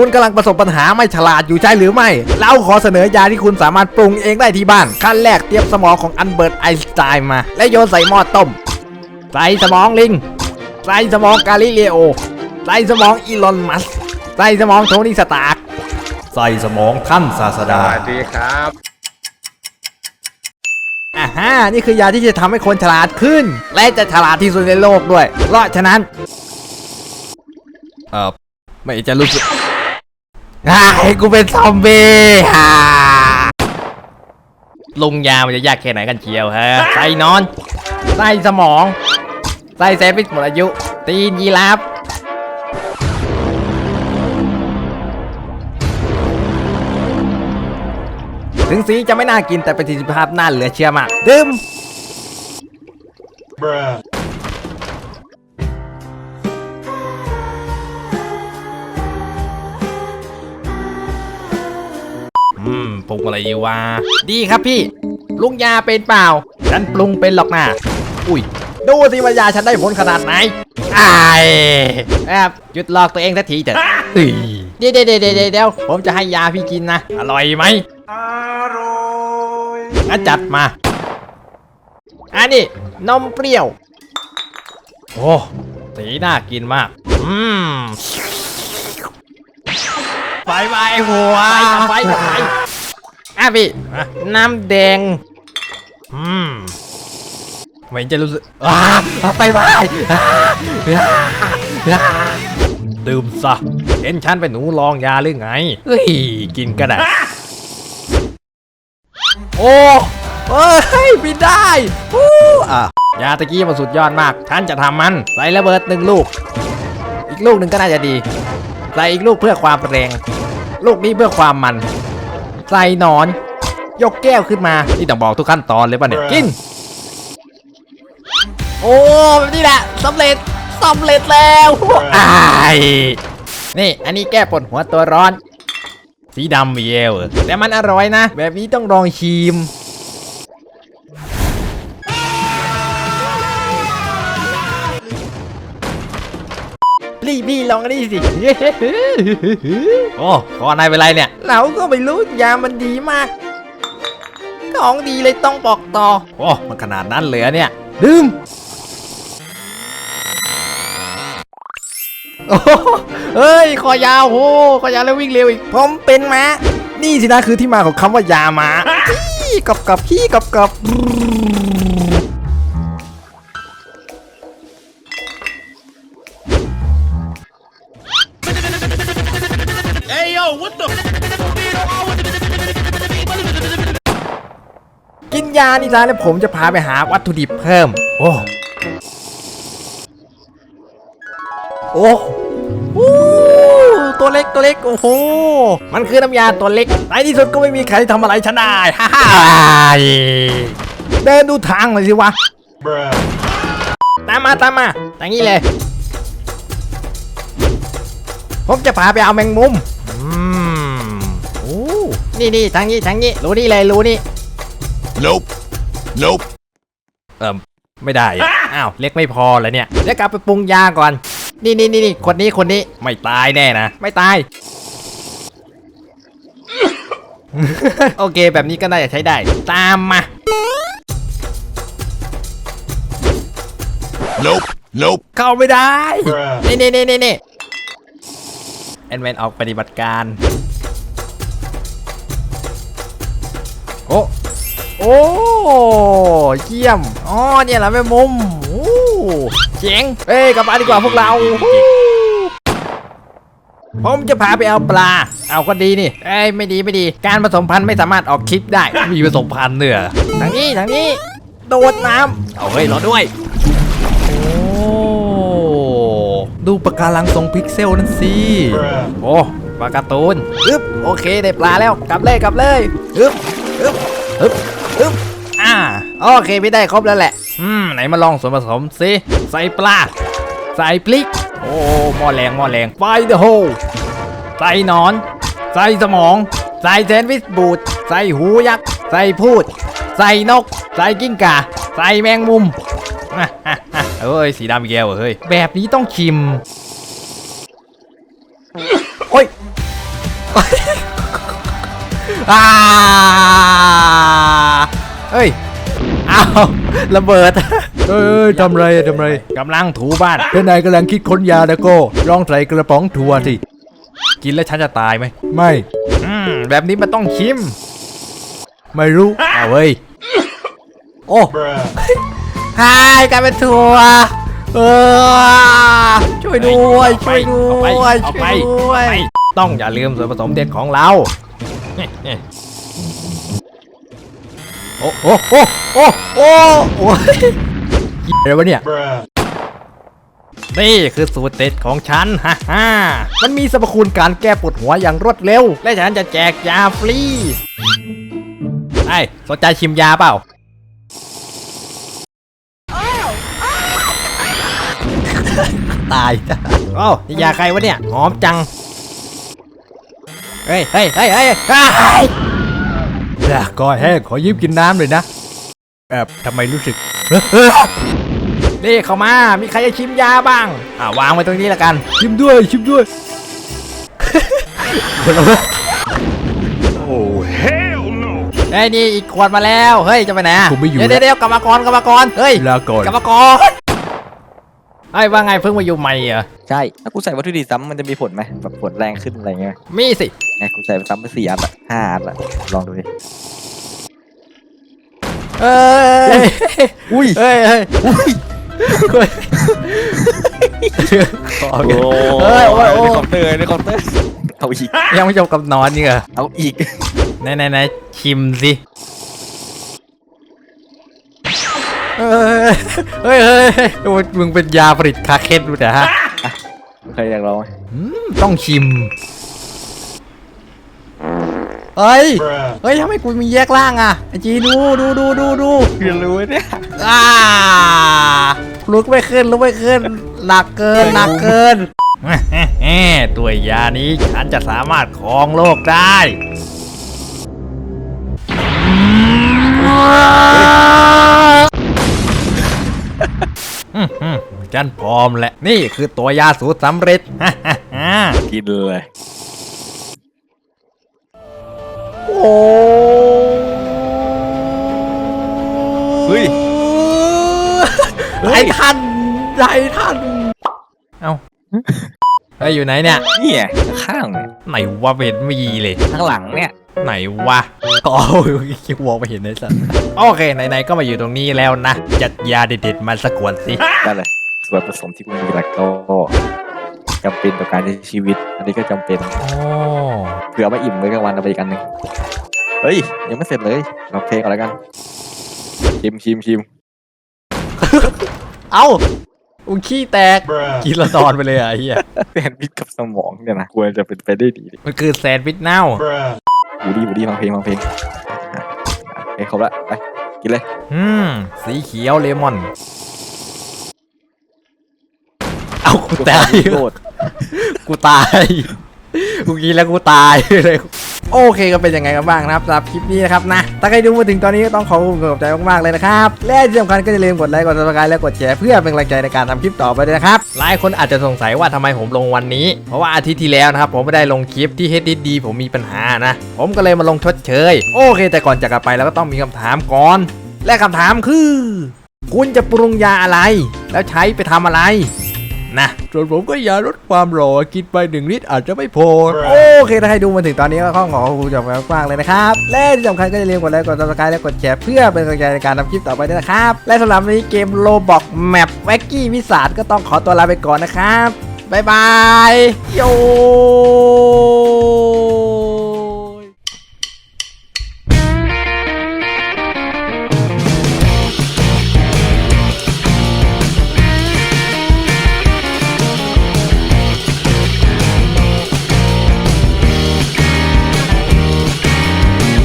คุณกำลังประสบปัญหาไม่ฉลาดอยู่ใช่หรือไม่ เราขอเสนอยาที่คุณสามารถปรุงเองได้ที่บ้าน ขั้นแรกเตรียมสมองของอันเบิร์ตไอน์สไตน์มา และโยนใส่หม้อต้ม ใส่สมองลิง ใส่สมองกาลิเลโอ ใส่สมองอีลอนมัสก์ใส่สมองโทนี่สตาร์กใส่สมองท่านศาสสดาวัสดีครับอ่าฮะนี่คือยาที่จะทำให้คนฉลาดขึ้น และจะฉลาดที่สุดในโลกด้วย เพราะฉะนั้น เออไม่จะรู้สึก อ่าให้กูเป็นซอมบี้ฮ่าลุงยามันจะยากแค่ไหนกันเชียวฮะใส่นอนใส่สมองใส่แซนด์วิชหมดอายุ ตีนยีราฟถึงสีจะไม่น่ากินแต่ประสิทธิภาพน่าเหลือเชื่อมาก ดื่ม มปรุงอะไรดีวะดีครับพี่ ลุงยาเป็นเปล่า ฉันปรุงเป็นหรอกนะอุ้ย ดูสิว่ายาฉันได้ผลขนาดไหนไอ้แอบหยุดหลอกตัวเองสักทีเถอะเฮ้ยเดี๋ยวเดี๋ยวเดี๋ยวเดี๋ยวเดี๋ยวผมจะให้ยาพี่กินนะ อร่อยไหมอร่อยอะจัดมาอันนี้นมเปรี้ยว โอ้สีน่ากินมาก อืมไปไปหัว ไปไป อะพี่อะน้ำแดง อืมไม่จะรู้สึกอ้าไปไปอ่าอ่าดื่มซะ เห็นฉันเป็นหนูลองยาหรือไง เฮ้ย กินก็ได้ โอ้เฮ้ยบินได้ฮู้อะยาตะกี้มันสุดยอดมากฉันจะทำมัน ใส่ระเบิดหนึ่งลูก อีกลูกหนึ่งก็น่าจะดี ใส่อีกลูกเพื่อความแรง ลูกนี้เพื่อความมัน ใส่หนอน ยกแก้วขึ้นมานี่ต้องบอกทุกขั้นตอนเลยป่ะเนี่ย กิน โอ้แบบนี้แหละสำเร็จสำเร็จแล้วอ้ายนี่อันนี้แก้ปวดหัวตัวร้อน สีดำมีเอลแต่มันอร่อยนะ แบบนี้ต้องลองชิม พี่พี่ลองอันนี้สิโอ้ขอนายเป็นไรเนี่ย เราก็ไม่รู้ยามันดีมาก ของดีเลยต้องบอกต่อ โอ้มันขนาดนั้นเลยเหรอเนี่ย ดื่มโอ้โหเฮ้ย คอยาวโหคอยาวแล้ววิ่งเร็วอีก ผมเป็นม้านี่สินะคือที่มาของคำว่ายาม้าพี่กับกับพี่กับกับ กินยานี่จ้าแล้วผมจะพาไปหาวัตถุดิบเพิ่ม โอ้โอ้ตัวเล็กตัวเล็กโอ้โห มันคือน้ำยาตัวเล็กในที่สุดก็ไม่มีใครทำอะไรฉันได้ฮ่าฮ่าเดินดูทางหน่อยสิวะ ตามมาตามมาทางนี้เลย ผมจะพาไปเอาแมงมุม นี่นี่ทางนี้ทางนี้ รู้นี่เลยรู้นี่ Nope. Nope. เอิมไม่ได้อะอ้าวเล็กไม่พอแล้วเนี่ยเดี๋ยวกลับไปปรุงยาก่อน นี่นี่นี่นี่คนนี้คนนี้ไม่ตายแน่นะ ไม่ตาย โอเค แบบนี้ก็น่าจะใช้ได้ ตามมา Nope. Nope. เข้าไม่ได้ นี่นี่นี่นี่นี่แอนแมนออกปฏิบัติการ โอ้โอ้เยี่ยมอ๋อเนี่ยแหละแม่มุมโอ้เจ๋งเอ้ยกลับมาดีกว่าพวกเราผมจะพาไปเอาปลา เอาก็ดีนี่เอ้ยไม่ดีไม่ดี การผสมพันธุ์ไม่สามารถออกคลิปได้ มีผสมพันธุ์เนื้อทางนี้ทางนี้ โดดน้ำเอาเฮ้ยรอด้วย โอ้ดูปะการังทรงพิกเซลนั่นสิโอ้ปลาการ์ตูนอึ๊บโอเคได้ปลาแล้วกลับเลยกลับเลยอึ๊บ อึ๊บอึ๊บอึ๊บอ่าโอเคไม่ได้ครบแล้วแหละ อืมไหนมาลองส่วนผสมสิใส่ปลา ใส่พริก โอ้หม้อแรงหม้อแรงไฟเดอะโฮใส่หนอน ใส่สมอง ใส่แซนด์วิชบูดใส่หูยักษ์ ใส่พูด ใส่นก ใส่กิ้งก่า ใส่แมงมุมเอ้ยสีดำอีกแล้วเหรอเฮ้ย แบบนี้ต้องชิมโอ้ย อ่าเฮ้ยอ้าวระเบิด เอ้ยทำไรทำไรกำลังถูบ้าน เป็นนายกำลังคิดค้นยาแล้วก็ลองใส่กระป๋องทัวร์สิ กินแล้วฉันจะตายไหม ไม่ อืม แบบนี้มันต้องชิม ไม่รู้เอาเว้ย โอ้ ฮายกลายเป็นทัวร์เออช่วยด้วย ช่วยด้วยเอาช่วไปยด้วย ต้องอย่าลืมส่วนผสมเด็ดของเรา โอ้โอ้โอ้โอ้โอ้โอ้ยอะไรวะเนี่ยนี่คือสูตรเด็ดของฉันฮ่าฮ่ามันมีสรรพคุณการแก้ปวดหัวอย่างรวดเร็ว และฉันจะแจกยาฟรีไอ้สนใจชิมยาเปล่าตาย โอ้านี่ยาใครวะเนี่ย หอมจัง เฮ้ยเฮ้ยเฮ้ยเฮ้ยเฮ้ยอยากก้อยแห้งขอยืมกินน้ำเลยนะแอบทำไมรู้สึกนี่เข้ามา มีใครจะชิมยาบ้าง อ่าวางไว้ตรงนี้แล้วกัน ชิมด้วย ชิมด้วย Oh, hell no! เฮ้ยนี่อีกขวดมาแล้ว เฮ้ย จะไปไหนอะผมไม่อยู่เดี๋ยวเดี๋ยวเดี๋ยวกรรมกรกรรมกรเฮ้ยลาก่อนกรรมกรไอ้ยว่าไงเพิ่งมาอยู่ใหม่เหรอ ใช่ ถ้ากูใส่วัตถุดิบซ้ำมันจะมีผลไหมแบบผลแรงขึ้นอะไรเงี้ย มีสิ ไงกูใส่ไปซ้ำไปสี่อันละห้าอันละลองดูดิเอ้ยอุ้ยเฮ้ยเฮ้ยเฮ้ยขอโอ้เฮ้ยโอ้ยโอ้ในยคอมเตอร์ในคอมเตอร์เอาอีกยังไม่จบกับนอนนี่เหรอเอาอีกไหนไหนไหนชิมสิเอ้ยเฮ้ยเฮ้ยเฮ้ยมึงเป็นยาผลิตคาเคนดูแต่ฮะใครอยากลองไหมอืมต้องชิม เฮ้ย เฮ้ยทำไมกูมีแยกล่างอะไอจีดูดูดูดูดูเรียนรู้เนี่ยอ่าลุกไม่ขึ้นลุกไม่ขึ้น หนักเกินหนักเกินตัวยานี้ฉันจะสามารถครองโลกได้อืมอืมฉันพร้อมแหละนี่คือตัวยาสูตรสำเร็จกินเลย โอ้เฮ้ยไททันไททันเอ้าเฮ้ยอยู่ไหนเนี่ยเนี่ยข้างเนี่ยไหนวะเป็นมีเลย ข้างหลังเนี่ยไหนวะอ๋อคิดวอไปเห็นในสัตว์โอเคไหนๆก็มาอยู่ตรงนี้แล้วนะจัดยาเด็ดๆมาสักขวดสิได้เลยส่วนผสมที่กูมีแล้วก็จำเป็นต่อการใช้ชีวิต อันนี้ก็จำเป็นโอ้เผื่อเอามาอิ่มไว้กลางวันเอาไปอีกอันหนึ่งเฮ้ย ยังไม่เสร็จเลยลองเพลงก่อนแล้วกันชิมชิมชิมเอ้าอุ้งขี้แตก กินและนอนไปเลยอะไอ้เฮียแซนด์วิชกับสมองเนี่ยนะควรจะเป็นไปได้ดีดิมันคือแซนด์วิชเน่าบูดี้บูดี้ฟังเพลงฟังเพลงอะโอเคครบละไปกินเลย อืมสีเขียวเลมอน เอากูตายโคตรกูตาย กูกินแล้วกูตายเลยโอเคก็เป็นยังไงกันบ้างนะครับสำหรับคลิปนี้นะครับนะถ้าใครดูมาถึงตอนนี้ก็ต้องขอขอบคุณขอบใจมากๆเลยนะครับและที่สำคัญก็อย่าลืมกดไลค์กด subscribe และกดแชร์เพื่อเป็นกำลังใจในการทำคลิปต่อไปด้วยนะครับหลายคนอาจจะสงสัยว่าทำไมผมลงวันนี้ เพราะว่าอาทิตย์ที่แล้วนะครับผมไม่ได้ลงคลิปที่ HDD ผมมีปัญหานะ ผมก็เลยมาลงชดเชย โอเค แต่ก่อนจากกันไปเราก็ต้องมีคำถามก่อน และคำถามคือ คุณจะปรุงยาอะไร แล้วใช้ไปทำอะไร นะส่วนผมก็ยาลดความหล่อกินไปหนึ่งลิตรอาจจะไม่พอ โอเคถ้าให้ดูมาถึงตอนนี้ก็ขอขอคุณจากมางเลยนะครับ และที่สำคัญก็อย่าลืมกดไลค์กดซับสไครต์และกดแชร์เพื่อเป็นกำลังใจในการทำคลิปต่อไปด้วยนะครับ และสำหรับนนี้เกมโลบอกแมปแว็กกี้วิสาดก็ต้องขอตัวลาไปก่อนนะครับบ๊ายบายโย